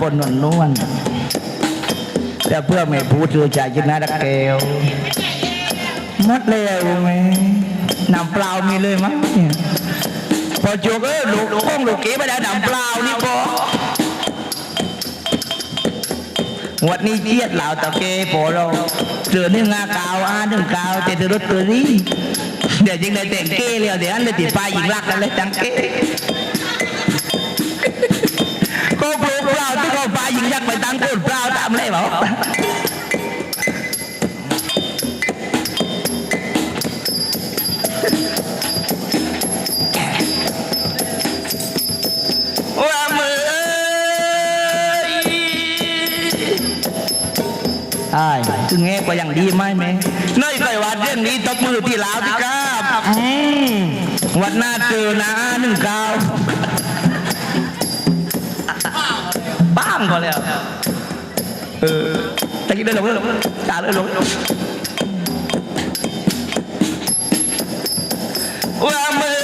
บนนวลนวลแต่เพื่อไม่พูดเรือใจชนะรักเกลมัดเลวไหมนำเปล่ามีเลยมั้ยพอจุกเออลูกห้องลูกเก็บไปได้นำเปล่านี่พอวันนี้เจียดเหล่าตะเกปอเราเจอเนื้องากาวอาเนื้อกาวแต่เจอรถเกอรี่เดี๋ยวยิงในเต่งเก้เลยเดี๋ยวอันเลยติดปลยิงรักกันเลยจังเก้ โกกลูกเปล่าที่เขไปยิงยักไปตั้งพูดเปล่าตามเลยเหรอใช่ถึงแง่ก็ยังดีไหมแม่น้อยไกวัดเรื่องนี้ตบมือที่ลาวที่กราบวัดหน้าเจอนะหนึ่งเก้าามมาแล้วเออตะกี้เดินหลงเดินหลงจ่าเดินหลงว่ามือ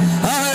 All right.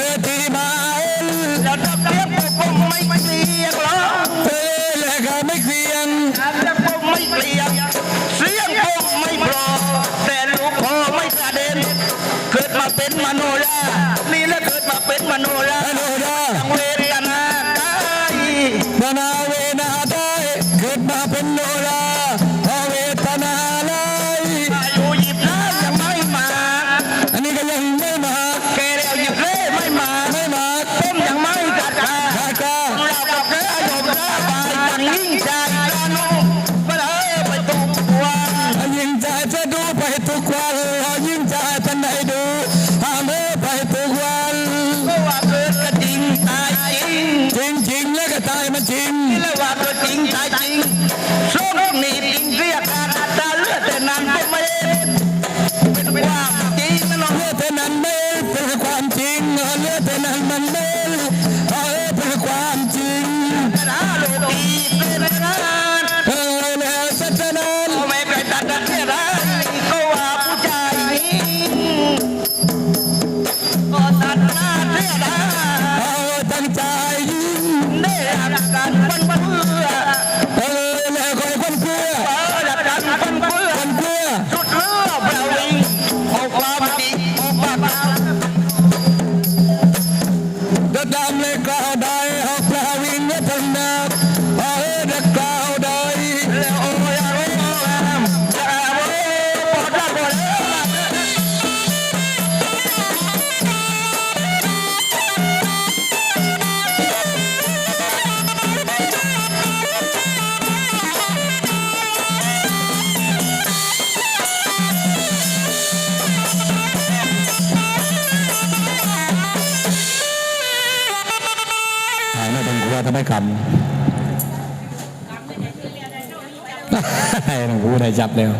จับแล้ว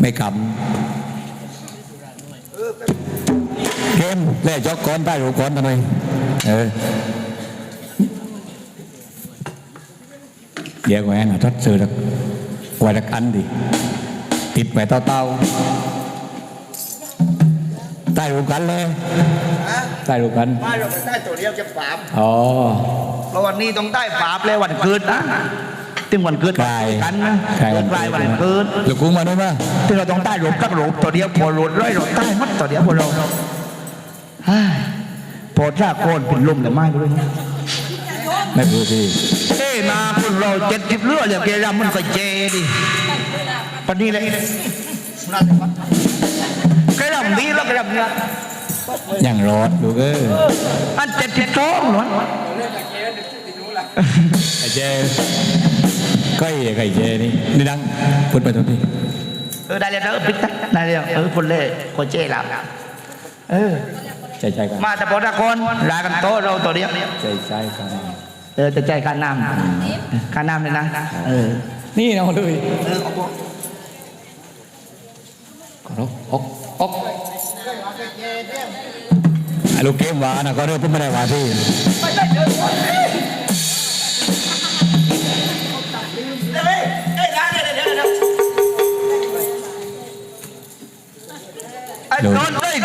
ไม่คำเกมเล่จอกก้อนใต้หูก้อนทำไมเออเดี๋ยวแหวนอะทัดซื้อละกว่าละอันดิติดไว้เต้าๆใต้หูกันเลยใต้หูกันไม่เราไปใต้ตัวเดียวจะฝามอ๋อเพราะวันนี้ต้องใต้ฝาบเลยวันเกิดนะ ถึงวันเกิดกลายกันนะกลายวันกลายวันเกิดลูกกุ้งมาด้วยมั้ยที่เราต้องใต้หลบกักหลบตัวเดียวพอหลุดร้อยเราใต้มัดตัวเดียวพอเราเฮ้ยพอถ้าโกนเป็นลมแต่ไม่รู้ไม่พูดที่เอ้นาคนเราเจ็ดสิบเลือดอย่างเกรำมันก็เจดิปนนี้เลยเกรำดีแล้วเกรำเนี่ยยังรอดลูกเอ้ยอันเจ็ดสิบสองหนวไอ้เจ ก็ไอ้ไก่เจนี่นี่ดังพูดไปทุกทีเออได้เลยเออปิดนะได้เลยเออคนเล่คนเจแล้วเออใจใจกันมาแต่พอตะคนลากันโตเราตัวเดียวใจใจกันเออจะใจายค่าน้ำค่าน้ำเลยนะเออนี่นะเลยเออเอกขอรบออกออกไอ้ลูกเกมวานะก็เริ่มพูดไม่ได้วาที่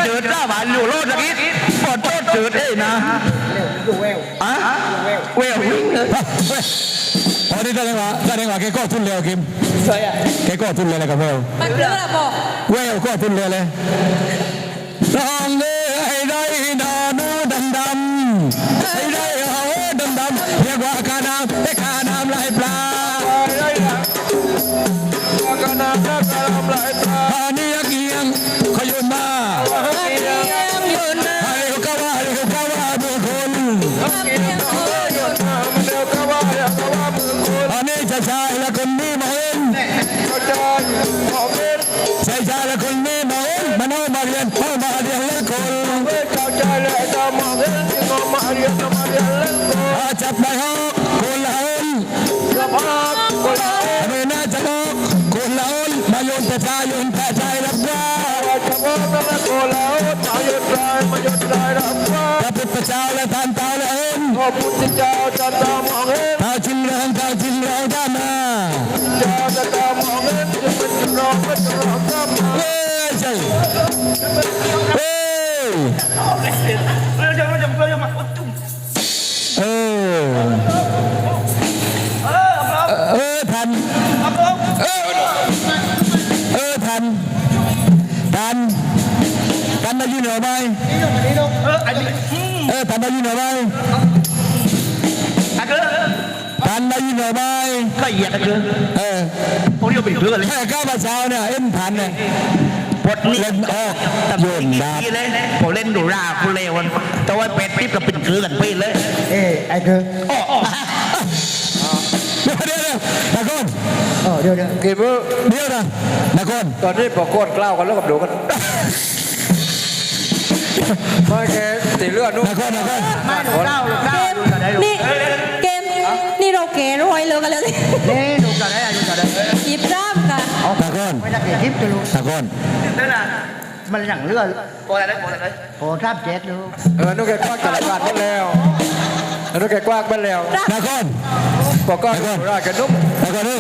จืดหน้าบานอยู่โลดตะกี้ปอดโทษเจิดเอ้ยนะอะเวลวิ่งเลยพอที่แสดงว่าแสดงว่าแกก็ทุนเร็วกิมใช่แกก็ทุนเร็วเลยกับเวลมันเรื่องอะไรบอกเวลก็ทุนเร็วเลยลองเอันนี้จะชายและคนนี้มาเห็นชายชายและ ได้ยินเหรอไหมอันเกิดทันได้ยินเหรอไหมก็เหยียดอันเกิดเออพวกนี้เป็นเพื่อนเลยแค่ก้าวมาเช้าเนี่ยเอ็นทันเนี่ยปดนี่เล่นออกโยนดาบนี่เลยผมเล่นดูราคุณเลวันแต่ว่าเป็ดปิ๊บกับเป็นคือกันไปเลย เอ้ไอ้เธออ๋อเดี๋ยวเดี๋ยวเดี๋ยวตะโกนเออเดี๋ยวเดี๋ยวกี่มือเดี๋ยวนะนครตอนนี้พอโคตรกล้าวกันแล้วกับดูกัน ไม่แกตีเลือดนู่นนครนครมาลูกเก้าลูกเก้าเกมนี่เกมนี่เราเกรอยเลยกันแล้วสินี่ลูกจะได้ลูกจะได้หยิบร่ามกันนครไม่ได้เก็บทิปจะลูกนครนั่นน่ะมันอย่างเลือดโปรอะไรโปรอะไรโปรทับเจ็ดลูกเออนู่นแกกว้างตลาดบ้านไปแล้วนู่นแกกว้างไปแล้วนครพอก็ราแกนุ่มนครนี่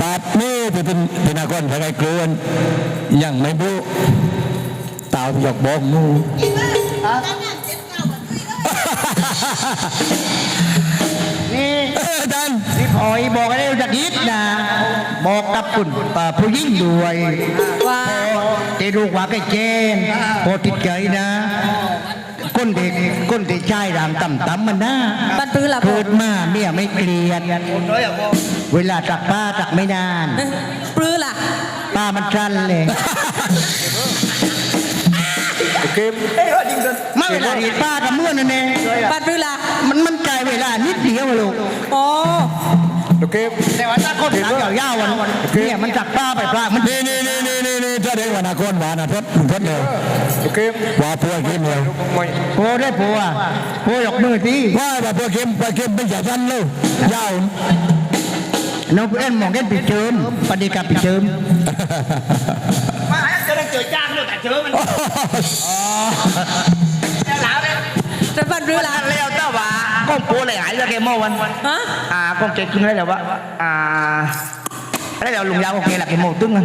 ปาดนี่เป็นเป็นเป็นนครภายในเกลือนยังไม่รู้ ตาวหยอกบอกมูนี่เอออาจารย์ที่พอยบอกให้เราจะดิดนะ บอกกับคุณป่าผู้ยิ่งด้วยว่าที่ลูกว่าแกเจนพอติดใจนะก้นเด็กก้นเด็กชายร่างต่ำต่ำมันนะบันปือหลับเกิดมาเนี่ยไม่เกลียด เวลาตักป้าตักไม่นาน ปลื้อล่ะป้ามันชันเลย เกมมาเวลาดีดป้ากับเมื่อนั่นเองบันปือล่ะมันมันไกลเวลานิดเดียวอะลูกอ๋อดูเกมแต่ว่าถ้าคนหางยาวๆวันเนี่ยมันตักป้าไปปลามันนี่นี่นี่นี่นี่นี่ถ้าเด็กว่านครหวานนะทศทศเร็วดูเกมว่าพวกเข้มเร็วไม่โพได้โพอะโพยกมือที่ว่าว่าพวกเข้มพวกเข้มเป็นอย่าสั้นเลยยาวนกเอ็นมองเอ็นปิดเจิมปฏิกับปิดเจิม จะบันปือล่ะแล้วเจ้าว่าก้องโพเลยหายเลยแกโมวันฮะอ่าก้องเจ็ดขึ้นได้แล้วว่าอ่าได้แล้วลุงยาวโอเคละแกโมตึ้งนะ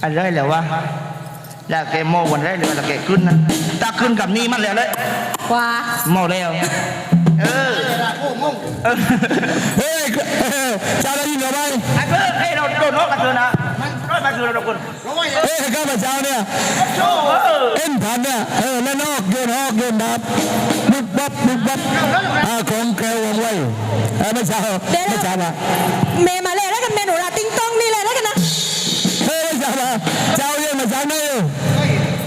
อะไรแล้วว่าแล้วแกโมวันได้เลยแล้วแกขึ้นนะถ้าขึ้นกับนี่มันแล้วเลยว่าโมแล้วเออเออเฮ้ยเออเจ้าได้ยินหรือไม่ไอ้เพื่อนเฮ้ยเราโดนนกกันเถอะนะาคือเราคนเฮ้ยข้าพเจ้าเนี่ยเอ็นพันเนี่ยเออแล้วนอกโยนออกโยนดับบุบบับบุบบับอาของแกวงไว้เออไม่ใช่ไม่ใช่ละเมย์มาเลยแล้วกันเมนูราติ้งต้องนี่เลยแล้วกันนะเฮ้ยไม่ใช่ละเจ้าเรียมาจากไหน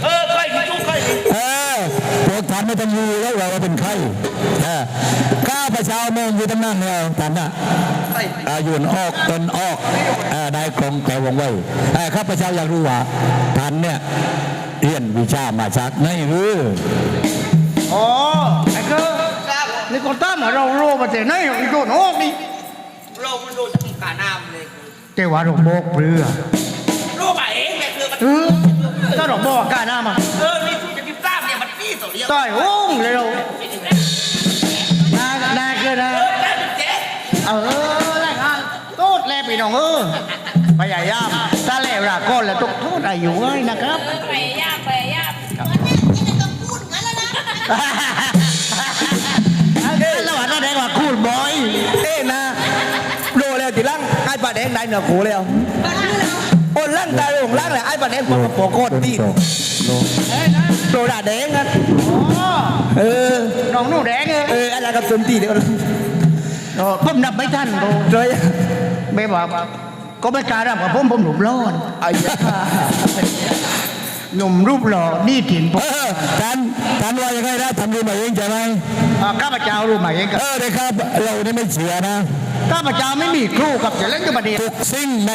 เออใครมีจุ๊กใครเออพวกท่านไม่ต้องรู้แล้วว่าเป็นใครเออ ข้าพเจ้ามองอยู่ตั้งนั่นแล้วท่านน่ะอายุนออกตนออกได้กรงแกวงไว้เออข้าพเจ้าอยากรู้ว่าท่านเนี่ยเรียนวิชามาจากไหนหรืออ๋อไอ้คือนี่คนตั้มเหรอเราโลมาแต่ไหนเราอีกโดนออกนี่เรามันโดนจากกาน้ำเลยแต่ว่าเราบอกเรือรู้ป่ะเองเนี่คือมันเออถ้าเราบอกกาน้ามาเออนี่คุณจะกินซ้ำเนี่ยมันนี่ตัวเดียวต่อยโอ้งเลยเรา เกินนะ เออแล้วเจ๊เออแรงอะโทษแลพี่น้องเออพยายามถ้าแลวราก้อนแล้วต้องโทษอายุไว้นะครับ ไปย่าไปย่าแล้วว่าถ้าแดงว่าคูดบอย เอ้นะโดแล้วทีหลังไอ้ปลาแดงได้เหนือหูแล้วโอ้ล่างตายลงล่างเลยไอ้ปลาแดงปกโปโคตรตีโดดาแดงกันอ๋อเออน้องหนูแดงเออเอออะไรกับจนตีเดียวเออผมนับไม่ทันโตเลยไม่บอกก็ไม่กล้ารับกับผมผมหนุ่มร้อนไอ้ยาหนุ่มรูปหล่อนี่ถิ่นผมเออท่านท่านว่ายังไงนะทำดูมาเองใช่ไหมอ่าข้าพเจ้ารู้ไหมเองครับเออเด็กครับ เรานี่ไม่เชื่อนะ ข้าพเจ้าไม่มีครูกับจะเล่นกับประเดี๋ยวทุกสิ่งใน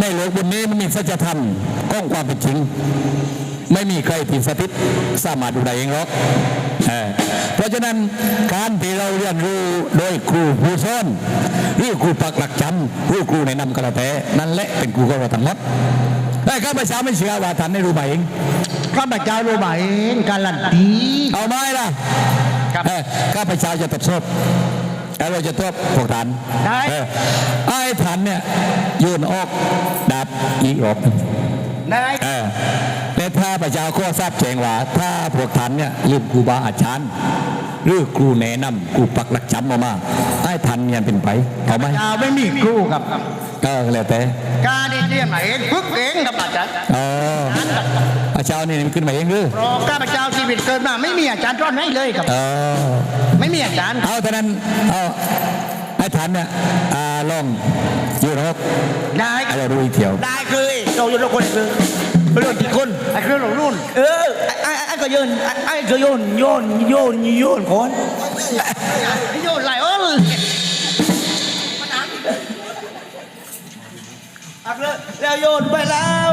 ในโลกบนนี้มันมีสัจธรรมก้องความเป็นจริง ไม่มีใครที่สถิตสามารถดูได้เองหรอกเออเพราะฉะนั้นการที่เราเรียนรู้โดยครูผู้สอนหรือครูปักหลักจำหรือครูแนะนำกระแตนั่นแหละเป็นครูของเราทั้งหมดแต่ข้าพเจ้าไม่เชื่อว่าท่านได้รู้มาเองข้าพเจ้ารู้ไหมเองการลันตีเอาไหมล่ะครับเออข้าพเจ้าจะตบทบ แล้วเราจะทบพวกท่านได้เออไอ้ท่านเนี่ยโยืนออกดับอีกรอบหนึ่งนายเออแต่ถ้าพระเจ้าข้อทราบแจ้งว่า ถ้าพวกท่านเนี่ยลืมครูบาอาจารย์หรือครูแนะนำครูปักหลักจำมามาไอ้ท่านเนี่ยเป็นไปเอาไหมเจ้าไม่มีครูครับก็แล้วแต่การได้เรียนมาเองฝึกเองกับอาจารย์ อ๋ออาจารย์นี่มันขึ้นมาเองหรือเพราะข้าพเจ้าชีวิตเกิดมาไม่มีอาจารย์สอนให้เลยครับ เออไม่มีอาจารย์ เอาเท่านั้นเอาไอ้ท่านเนี่ยอ่าลองอยืนออกนายให้เราดูอีกเที่ยวได้คือเราอยู่ทุกคนคือไม่รู้กี่คน ไอ้เครื่องหลงรุ่น เออไอ้ไอ้ไอ้ก็โยนไอ้ไอ้ก็โยนโยนโยนโยนคนโยนไหลเออเลยแล้วโยนไปแล้ว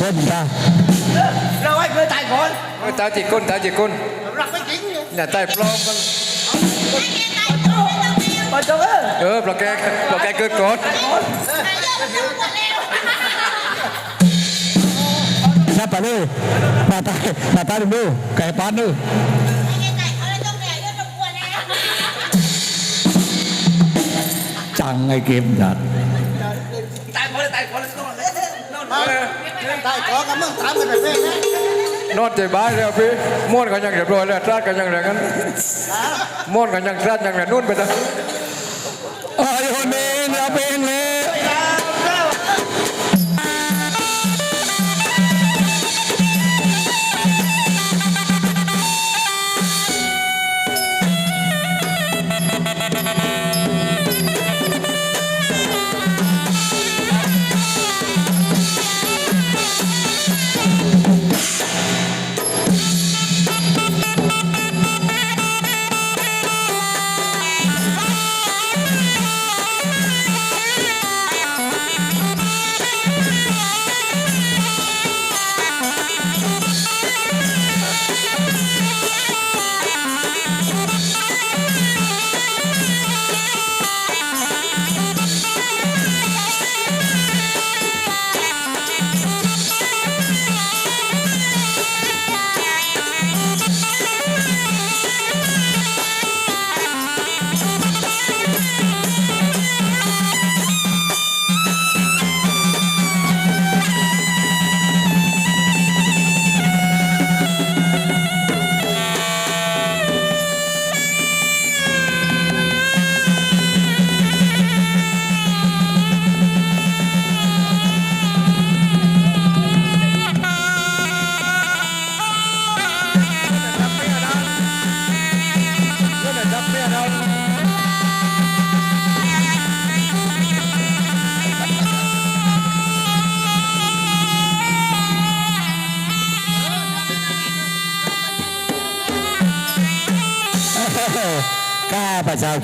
ตายไปที่คนตาเราให้เคยตายก่อนตาจิกก้นตาจิกก้นรักไม่จริงเนี่ยอย่าใต้ปลอมกันมาจังเออเออปลาแกปลาแกเกิดก่อนนับไปเลยมาตายมาตายดูไก่ปานดูจังไอ้เกมจัดตายก่อนตายก่อน นอนเลยนอนเลยตายก่อนกับมึงถามกันแบบนี้นะนอนใจบ้ายแล้วพี่ม้วนกันยังเรียบร้อยแล้วตราดกันยังไรกันม้วนกันยังตราดยังไรนู่นไปนะ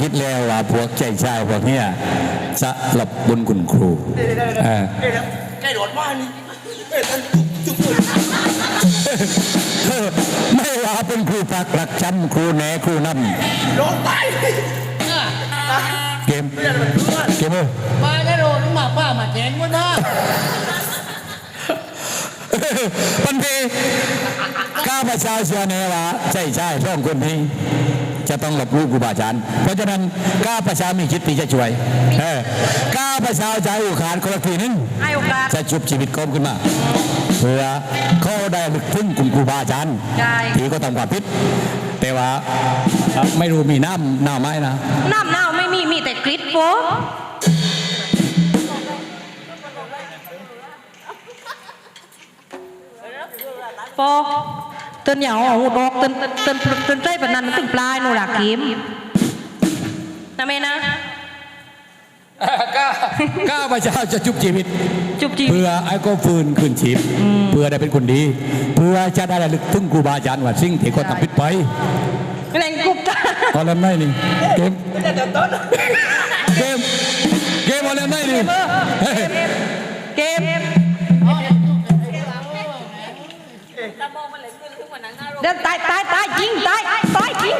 คิดแล้วว่าพวกใจชายพวกเนี้ยจะหลบบุญคุณครูเออแกโดดมานี่ไม่ว่าเป็นครูปักหลักจำครูแหนครูนโดดตายเกมเกมเออมาได้โรนมาป้ามาแจงวะนะ ปันทีข้าพเจ้าเชื่อแน่ว่าใช่ใช่ช่องคนนี้จะต้องหลบลูกครูบาอาจารย์เพราะฉะนั้นข้าพเจ้ามีคิดที่จะช่วยเออข้าพเจ้าจะให้โอกาสคนละทีนึงให้โอกาสจะชุบชีวิตเขาขึ้นมาเพื่อเขาได้ลึกถึงคุณครูบาอาจารย์ใช่ที่ก็ทำความผิด แต่ว่าไม่รู้มีน้ำหน้าไหมนะ น้ำเน่าไม่มีมีแต่กริดโฟ โฟเตือนอย่าเอาหูดอกเตือนเตือนเตือนเตือนใจแบบนั้นมันถึงปลายหนูรักกิมนะเมนะก้าก้าพระเจ้าจะชุบชีวิต จุบจีบเพื่อไอ้ก็ฟื้นคืนชีพเพื่อได้เป็นคนดี เพื่อจะได้ระลึกถึงครูบาอาจารย์ว่าสิ่งที่เขาทำผิดไปแรงกรุบตาเอาแล้วไหนนี่เกมเกมเกมเอาแล้วไหนนี่เฮ้ยเกม เดินตายตายตายยิงตายตายยิง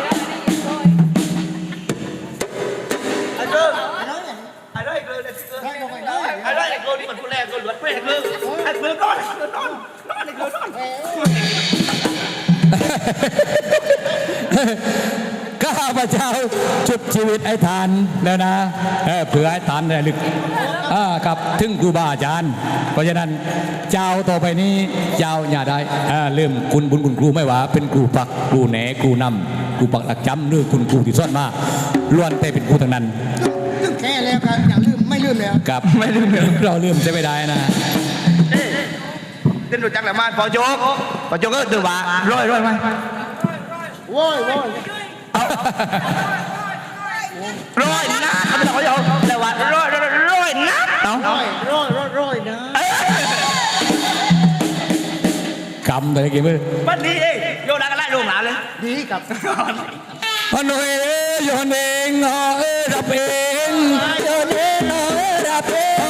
ไอ้เกิร์ไอ้ได้เกิร์ไอ้เกิร์ไอ้ได้ไอ้เกิร์นี่มันผู้แรกเกิร์หลวดเป้ไอ้เกิร์ไอ้เกิร์นอนไอ้เกิร์นอนนอนไอ้เกิร์นอน ข้าพเจ้าชุบชีวิตไอ้ทานแล้วนะเออเผื่อไอ้ทานได้ลึกอ่ากับถึงครูบาอาจารย์ เพราะฉะนั้นเจ้าต่อไปนี้เจ้าอย่าได้อ่าลืมคุณบุญคุณครูไม่ว่า เป็นครูปักครูแหนครูนำครูปักหลักจำหรือคุณครูที่ซ่อนมาล้วนแต่เป็นครูทั้งนั้นแค่แล้วกันอย่าลืมไม่ลืมเลยกับไม่ลืมเราลืมจะไม่ได้นะเต้นรู้จักแหละมาพอโจ๊กพอโจ๊กก็เดือดว่าร้อยร้อยไหมโว้ยโว้ย ร้อยนะเขาไม่ต้องเขาโยกแต่ว่าร้อยร้อยนะเนาะร้อยร้อยร้อยนะกำแต่กี่มือวันนี้เองโยนอะไรลงหนาเลยดีกับพนอยเอโยนเองเอ้ยรับเองโยนเองเอ้ยรับเอง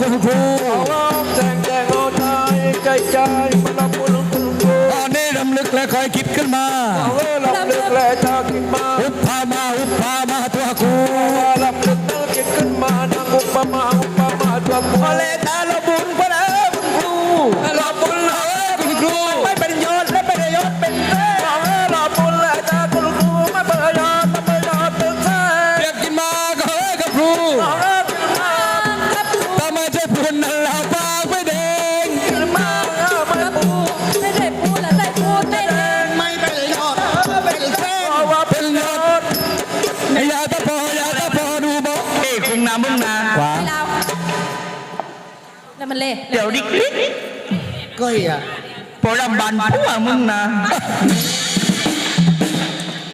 คุณครูร้องแทงแทงโอ้ใจใจใจมาหลบบุญคุณครูตอนนี้รำลึกและคอยคิดขึ้นมาเอาหลบลึกและชาคิดมาอุปพามาอุปพามาตัวครูหลับลึกนึกคิดขึ้นมานั่งอุปมาอุปมา แล้วมันเละเดี๋ยว